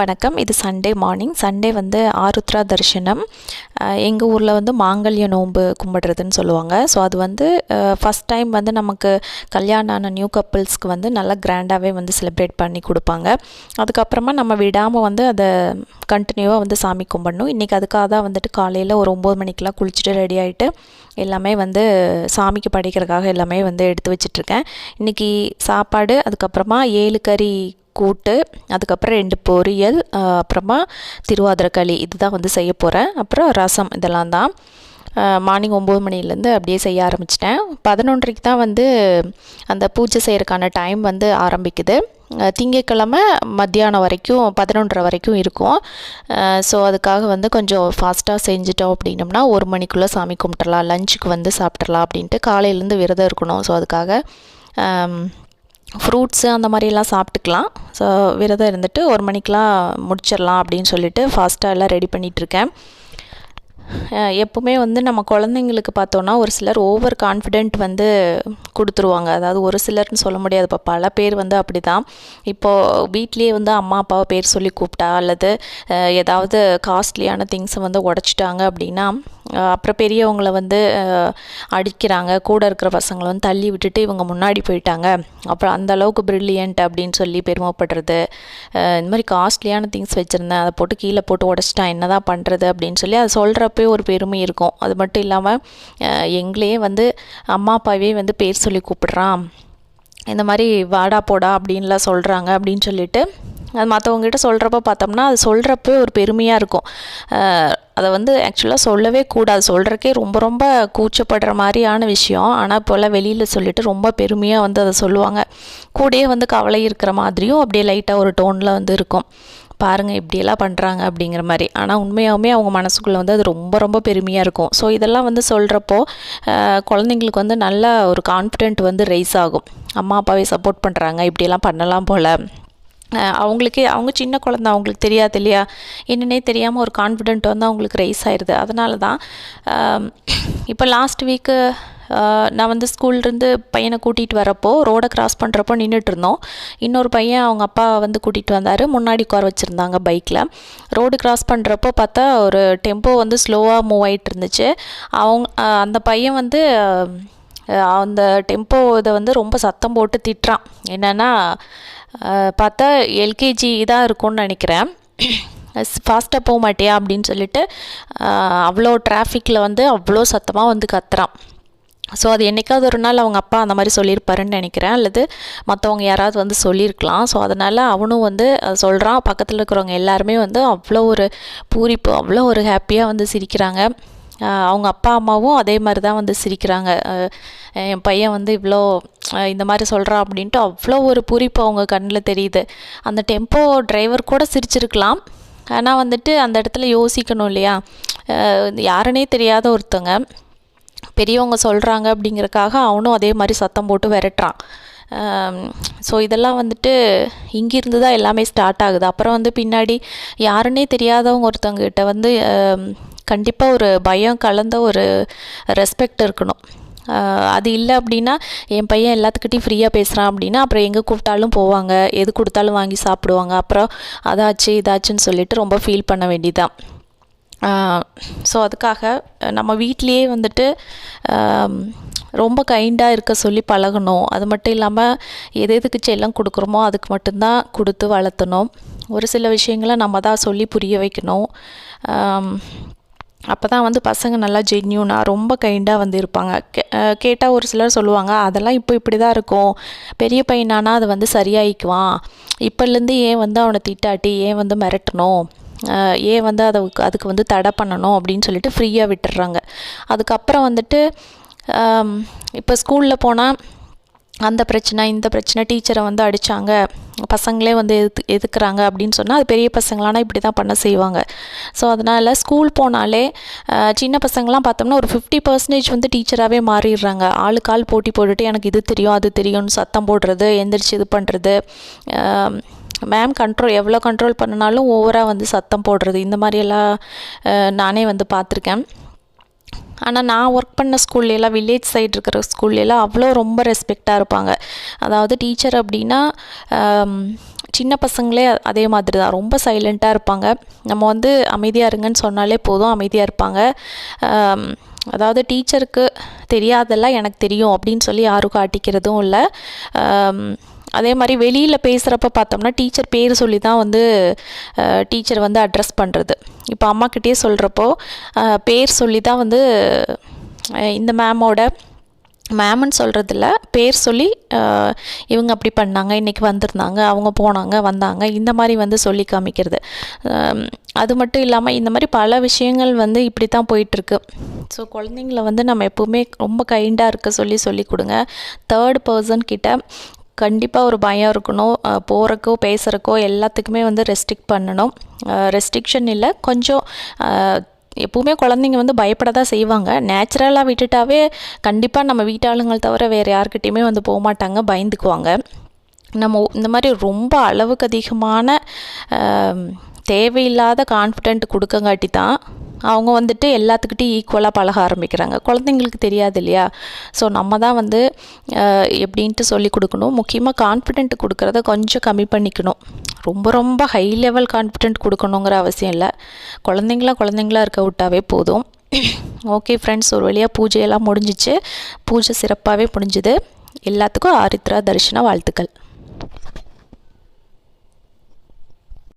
வணக்கம். இது Sunday morning Sunday வந்து ஆருத்ரா தரிசனம். எங்கள் ஊரில் வந்து மாங்கல்ய நோன்பு கும்பிடுறதுன்னு சொல்லுவாங்க. ஸோ அது வந்து ஃபஸ்ட் டைம் வந்து நமக்கு கல்யாணம் ஆன நியூ கப்புள்ஸ்க்கு வந்து நல்லா கிராண்டாகவே வந்து செலிப்ரேட் பண்ணி கொடுப்பாங்க. அதுக்கப்புறமா நம்ம விடாமல் வந்து அதை கண்டினியூவாக வந்து சாமி கும்பிடணும். இன்றைக்கி அதுக்காக தான் வந்துட்டு காலையில் ஒரு ஒம்பது மணிக்கெலாம் குளிச்சுட்டு ரெடி ஆகிட்டு எல்லாமே வந்து சாமிக்கு படிக்கிறதுக்காக எல்லாமே வந்து எடுத்து வச்சிட்ருக்கேன் இன்றைக்கி சாப்பாடு அதுக்கப்புறமா ஏழு கறி கூட்டு அதுக்கப்புறம் ரெண்டு பொரியல் அப்புறமா திருவாதிரக்களி இதுதான் வந்து செய்ய போகிறேன் அப்புறம் ரசம் இதெல்லாம் தான். மார்னிங் ஒம்பது மணிலேருந்து அப்படியே செய்ய ஆரம்பிச்சிட்டேன். பதினொன்றரைக்கு தான் வந்து அந்த பூஜை செய்கிறக்கான டைம் வந்து ஆரம்பிக்குது. திங்கக்கிழமை மத்தியானம் வரைக்கும் பதினொன்றரை வரைக்கும் இருக்கும். ஸோ அதுக்காக வந்து கொஞ்சம் ஃபாஸ்ட்டாக செஞ்சிட்டோம் அப்படின்னம்னா ஒரு மணிக்குள்ளே சாமி கும்பிட்றலாம் லஞ்சுக்கு வந்து சாப்பிட்றலாம் அப்படின்ட்டு காலையிலேருந்து விரதம் இருக்கணும். ஸோ அதுக்காக ஃப்ரூட்ஸு அந்த மாதிரிலாம் சாப்பிட்டுக்கலாம். ஸோ விரதம் இருந்துட்டு ஒரு மணிக்கெலாம் முடிச்சிடலாம் அப்படின்னு சொல்லிட்டு ஃபாஸ்ட்டாக எல்லாம் ரெடி பண்ணிகிட்ருக்கேன் எப்போவுமே வந்து நம்ம குழந்தைங்களுக்கு பார்த்தோன்னா ஒரு சிலர் ஓவர் கான்ஃபிடென்ட் வந்து கொடுத்துருவாங்க. அதாவது ஒரு சிலர்னு சொல்ல முடியாது. இப்போ பல பேர் வந்து அப்படி தான் இப்போது வீட்லேயே வந்து அம்மா அப்பாவை பேர் சொல்லி கூப்பிட்டா அல்லது ஏதாவது காஸ்ட்லியான திங்ஸை வந்து உடச்சிட்டாங்க அப்படின்னா அப்புறம் பெரியவங்களை வந்து அடிக்கிறாங்க. கூட இருக்கிற பசங்களை வந்து தள்ளி விட்டுட்டு இவங்க முன்னாடி போயிட்டாங்க. அப்புறம் அந்த அளவுக்கு ப்ரில்லியன்ட் அப்படின்னு சொல்லி பெருமைப்படுறது. இந்த மாதிரி காஸ்ட்லியான திங்ஸ் வச்சுருந்தேன். அதை போட்டு கீழே போட்டு உடச்சிட்டான். என்ன தான் பண்ணுறது அப்படின்னு சொல்லி அதை சொல்கிறப்பே ஒரு பெருமை இருக்கும். அது மட்டும் இல்லாமல் எங்களையே வந்து அம்மா அப்பாவே வந்து பேர் சொல்லி கூப்பிடுறான். இந்த மாதிரி வாடா போடா அப்படின்லாம் சொல்கிறாங்க அப்படின்னு சொல்லிட்டு அது மற்றவங்ககிட்ட சொல்கிறப்ப பார்த்தோம்னா அது சொல்கிறப்ப ஒரு பெருமையாக இருக்கும். அதை வந்து ஆக்சுவலாக சொல்லவே கூடாது. சொல்கிறக்கே ரொம்ப ரொம்ப கூச்சப்படுற மாதிரியான விஷயம். ஆனால் இப்போல்லாம் வெளியில் சொல்லிவிட்டு ரொம்ப பெருமையாக வந்து அதை சொல்லுவாங்க. கூடயே வந்து கவலை இருக்கிற மாதிரியும் அப்படியே லைட்டாக ஒரு டோனில் வந்து இருக்கும். பாருங்கள் இப்படியெல்லாம் பண்ணுறாங்க அப்படிங்கிற மாதிரி. ஆனால் உண்மையாகவுமே அவங்க மனசுக்குள்ளே வந்து அது ரொம்ப ரொம்ப பெருமையாக இருக்கும். ஸோ இதெல்லாம் வந்து சொல்கிறப்போ குழந்தைங்களுக்கு வந்து நல்ல ஒரு கான்ஃபிடென்ட் வந்து ரைஸ் ஆகும். அம்மா அப்பாவே சப்போர்ட் பண்ணுறாங்க இப்படியெல்லாம் பண்ணலாம் போல். அவங்களுக்கே அவங்க சின்ன குழந்த அவங்களுக்கு தெரியாது இல்லையா? என்னன்னே தெரியாமல் ஒரு கான்ஃபிடென்ட் வந்து அவங்களுக்கு ரைஸ் ஆயிடுது அதனால தான் இப்போ லாஸ்ட் வீக்கு நான் வந்து ஸ்கூல்லேருந்து பையனை கூட்டிகிட்டு வரப்போ ரோடை கிராஸ் பண்ணுறப்போ நின்றுட்டு இருந்தோம். இன்னொரு பையன் அவங்க அப்பா வந்து கூட்டிகிட்டு வந்தார். முன்னாடி உட்கார வச்சுருந்தாங்க பைக்கில் ரோடு கிராஸ் பண்ணுறப்போ பார்த்தா ஒரு டெம்போ வந்து ஸ்லோவாக மூவ் ஆகிட்டு இருந்துச்சு. அவங்க அந்த பையன் வந்து அந்த டெம்போ இதை வந்து ரொம்ப சத்தம் போட்டு திட்டுறான். என்னென்னா பார்த்தா எல்கேஜி தான் இருக்கும்னு நினைக்கிறேன். ஃபாஸ்ட்டாக போக மாட்டியா அப்படின்னு சொல்லிட்டு அவ்வளோ டிராஃபிக்கில் வந்து அவ்வளோ சத்தமாக வந்து கத்துறான். ஸோ அது என்றைக்காவது ஒரு நாள் அவங்க அப்பா அந்த மாதிரி சொல்லியிருப்பாருன்னு நினைக்கிறேன். அல்லது மற்றவங்க யாராவது வந்து சொல்லியிருக்கலாம். ஸோ அதனால் அவனும் வந்து சொல்கிறான் பக்கத்தில் இருக்கிறவங்க எல்லாருமே வந்து அவ்வளோ ஒரு பூரிப்பு அவ்வளோ ஒரு ஹாப்பியாக வந்து சிரிக்கிறாங்க. அவங்க அப்பா அம்மாவும் அதே மாதிரி தான் வந்து சிரிக்கிறாங்க. என் பையன் வந்து இவ்வளோ இந்த மாதிரி சொல்கிறான் அப்படின்ட்டு அவ்வளோ ஒரு பூரிப்பு அவங்க கண்ணில் தெரியுது. அந்த டெம்போ டிரைவர் கூட சிரிச்சிருக்கலாம். ஆனால் வந்துட்டு அந்த இடத்துல யோசிக்கணும் இல்லையா? யாருன்னே தெரியாத ஒருத்தங்க பெரியவங்க சொல்கிறாங்க அப்படிங்கிறக்காக அவனும் அதே மாதிரி சத்தம் போட்டு விரட்டுறான். ஸோ இதெல்லாம் வந்துட்டு இங்கிருந்து தான் எல்லாமே ஸ்டார்ட் ஆகுது. அப்புறம் வந்து பின்னாடி யாருன்னே தெரியாதவங்க ஒருத்தவங்ககிட்ட வந்து கண்டிப்பாக ஒரு பயம் கலந்த ஒரு ரெஸ்பெக்ட் இருக்கணும். அது இல்லை அப்படின்னா என் பையன் எல்லாத்துக்கிட்டையும் ஃப்ரீயாக பேசுகிறான் அப்படின்னா அப்புறம் எங்கே கூப்பிட்டாலும் போவாங்க. எது கொடுத்தாலும் வாங்கி சாப்பிடுவாங்க. அப்புறம் அதாச்சு இதாச்சுன்னு சொல்லிட்டு ரொம்ப ஃபீல் பண்ண வேண்டியதான் ஸோ அதுக்காக நம்ம வீட்லேயே வந்துட்டு ரொம்ப கைண்டாக இருக்க சொல்லி பழகணும். அது மட்டும் இல்லாமல் எது எதுக்கு செல்லம் கொடுக்குறோமோ அதுக்கு மட்டும்தான் கொடுத்து வளர்த்தணும். ஒரு சில விஷயங்களை நம்ம தான் சொல்லி புரிய வைக்கணும். அப்போ தான் வந்து பசங்க நல்லா ஜென்யூனாக ரொம்ப கைண்டாக வந்து இருப்பாங்க. கே கேட்டால் ஒரு சிலர் சொல்லுவாங்க அதெல்லாம் இப்போ இப்படி தான் இருக்கும். பெரிய பையனானா அது வந்து சரியாயிக்குவான். இப்போலேருந்து ஏன் வந்து அவனை திட்டாட்டி ஏன் வந்து மிரட்டணும்? ஏன் வந்து அதை அதுக்கு வந்து தடை பண்ணணும்? அப்படின்னு சொல்லிட்டு ஃப்ரீயாக விட்டுடுறாங்க அதுக்கப்புறம் வந்துட்டு இப்போ ஸ்கூலில் போனால் அந்த பிரச்சனை இந்த பிரச்சனை டீச்சரை வந்து அடித்தாங்க பசங்களே வந்து எது எதுக்குறாங்க அப்படின்னு சொன்னால் அது பெரிய பசங்களானா இப்படி தான் பண்ண செய்வாங்க. ஸோ அதனால் ஸ்கூல் போனாலே சின்ன பசங்களாம் பார்த்தோம்னா ஒரு ஃபிஃப்டி பர்சன்டேஜ் வந்து டீச்சராகவே மாறிடுறாங்க. ஆளுக்கு ஆள் போட்டி போட்டுட்டு எனக்கு இது தெரியும் அது தெரியும்னு சத்தம் போடுறது எந்திரிச்சு இது பண்ணுறது மேம் கண்ட்ரோல் எவ்வளோ கண்ட்ரோல் பண்ணினாலும் ஓவராக வந்து சத்தம் போடுறது. இந்த மாதிரியெல்லாம் நானே வந்து பார்த்துருக்கேன். ஆனால் நான் ஒர்க் பண்ண ஸ்கூல்லையெல்லாம் வில்லேஜ் சைடு இருக்கிற ஸ்கூல்லையெல்லாம் அவ்வளோ ரொம்ப ரெஸ்பெக்டாக இருப்பாங்க. அதாவது டீச்சர் அப்படின்னா சின்ன பசங்களே அதே மாதிரி தான் ரொம்ப சைலண்ட்டாக இருப்பாங்க. நம்ம வந்து அமைதியாக இருங்கன்னு சொன்னாலே போதும் அமைதியாக இருப்பாங்க. அதாவது டீச்சருக்கு தெரியாதெல்லாம் எனக்கு தெரியும் அப்படின்னு சொல்லி யாரும் காட்டிக்கிறதும் இல்லை. அதே மாதிரி வெளியில் பேசுகிறப்ப பார்த்தோம்னா டீச்சர் பேர் சொல்லி தான் வந்து டீச்சர் வந்து அட்ரஸ் பண்ணுறது இப்போ அம்மாக்கிட்டே சொல்கிறப்போ பேர் சொல்லி தான் வந்து இந்த மேமோட மேம்னு சொல்கிறதில்ல பேர் சொல்லி இவங்க அப்படி பண்ணாங்க இன்றைக்கி வந்திருந்தாங்க அவங்க போனாங்க வந்தாங்க இந்த மாதிரி வந்து சொல்லி காமிக்கிறது. அது மட்டும் இல்லாமல் இந்த மாதிரி பல விஷயங்கள் வந்து இப்படி தான் போயிட்டுருக்கு. ஸோ குழந்தைங்கள வந்து நம்ம எப்போவுமே ரொம்ப கைண்டாக இருக்க சொல்லி சொல்லி கொடுங்க. தேர்ட் பர்சன் கிட்ட கண்டிப்பாக ஒரு பயம் இருக்கணும். போகிறக்கோ பேசுகிறக்கோ எல்லாத்துக்குமே வந்து ரெஸ்ட்ரிக்ட் பண்ணணும். ரெஸ்ட்ரிக்ஷன் இல்லை. கொஞ்சம் எப்பவுமே குழந்தைங்க வந்து பயப்பட தான் செய்வாங்க நேச்சுரலாக விட்டுட்டாவே கண்டிப்பாக நம்ம வீட்டாளுங்கள் தவிர வேறு யார்கிட்டயுமே வந்து போக மாட்டாங்க பயந்துக்குவாங்க. நம்ம இந்த மாதிரி ரொம்ப அளவுக்கு அதிகமான தேவையில்லாத கான்ஃபிடென்ட் கொடுக்கங்காட்டி தான் அவங்க வந்துட்டு எல்லாத்துக்கிட்டையும் ஈக்குவலாக பழக ஆரம்பிக்கிறாங்க. குழந்தைங்களுக்கு தெரியாது இல்லையா? ஸோ நம்ம தான் வந்து எப்படின்ட்டு சொல்லி கொடுக்கணும். முக்கியமாக கான்ஃபிடென்ட் கொடுக்குறத கொஞ்சம் கம்மி பண்ணிக்கணும். ரொம்ப ரொம்ப ஹை லெவல் கான்ஃபிடென்ட் கொடுக்கணுங்கிற அவசியம் இல்லை. குழந்தைங்களா குழந்தைங்களா இருக்க விட்டாவே போதும். ஓகே ஃப்ரெண்ட்ஸ் ஒரு வழியாக பூஜையெல்லாம் முடிஞ்சிச்சு. பூஜை சிறப்பாகவே முடிஞ்சுது. எல்லாத்துக்கும் ஆரித்ரா தரிசன வாழ்த்துக்கள்.